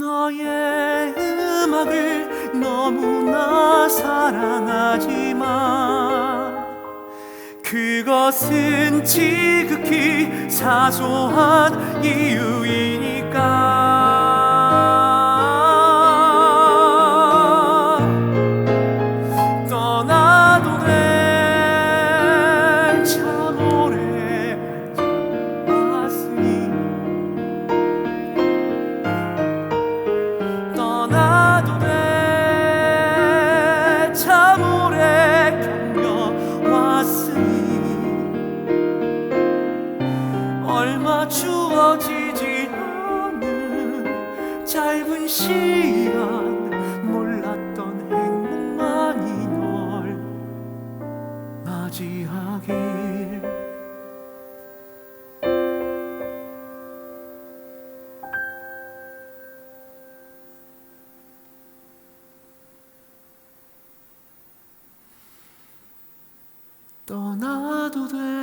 너의 음악을 너무나 사랑하지만 그것은 지극히 사소한 이유이 주어지지 않은 짧은 시간 몰랐던 행복만이 널 맞이하길. 떠나도 돼